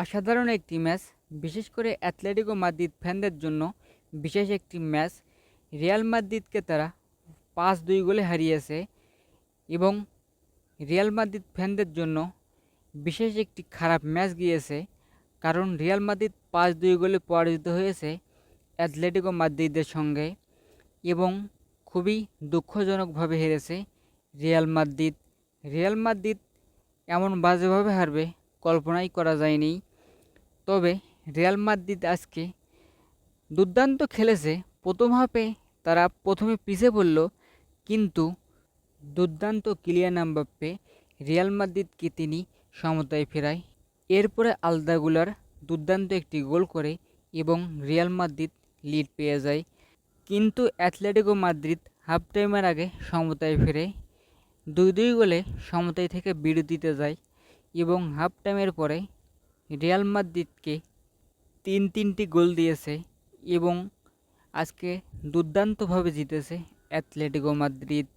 অসাধারণ একটি ম্যাচ। বিশেষ করে অ্যাথলেটিকো মাদ্রিদ ফ্যানদের জন্য বিশেষ একটি ম্যাচ। রিয়াল মাদ্রিদকে তারা পাঁচ দুই গোলে হারিয়েছে এবং রিয়াল মাদ্রিদ ফ্যানদের জন্য বিশেষ একটি খারাপ ম্যাচ গিয়েছে। কারণ রিয়াল মাদ্রিদ পাঁচ দুই গোলে পরাজিত হয়েছে অ্যাথলেটিকো মাদ্রিদের সঙ্গে এবং খুবই দুঃখজনকভাবে হেরেছে রিয়াল মাদ্রিদ। রিয়াল মাদ্রিদ এমন বাজেভাবে হারবে কল্পনাই করা যায়নি। তবে রিয়াল মাদ্রিদ আজকে দুর্দান্ত খেলেছে। প্রথম হাফে তারা প্রথমে পিছিয়ে পড়ল, কিন্তু দুর্দান্ত কিলিয়ান এমবাপ্পে রিয়াল মাদ্রিদকে তিনি সমতায় ফেরায়। এরপরে আলদাগুলার দুর্দান্ত একটি গোল করে এবং রিয়াল মাদ্রিদ লিড পেয়ে যায়। কিন্তু অ্যাথলেটিকো মাদ্রিদ হাফ টাইমের আগে সমতায় ফেরে। দুই দুই গোলে সমতায় থেকে বিরতিতে যায়। এবং হাফ টাইমের পরে রিয়াল মাদ্রিদকে তিন তিনটি গোল দিয়েছে এবং আজকে দুর্দান্তভাবে জিতেছে অ্যাথলেটিকো মাদ্রিদ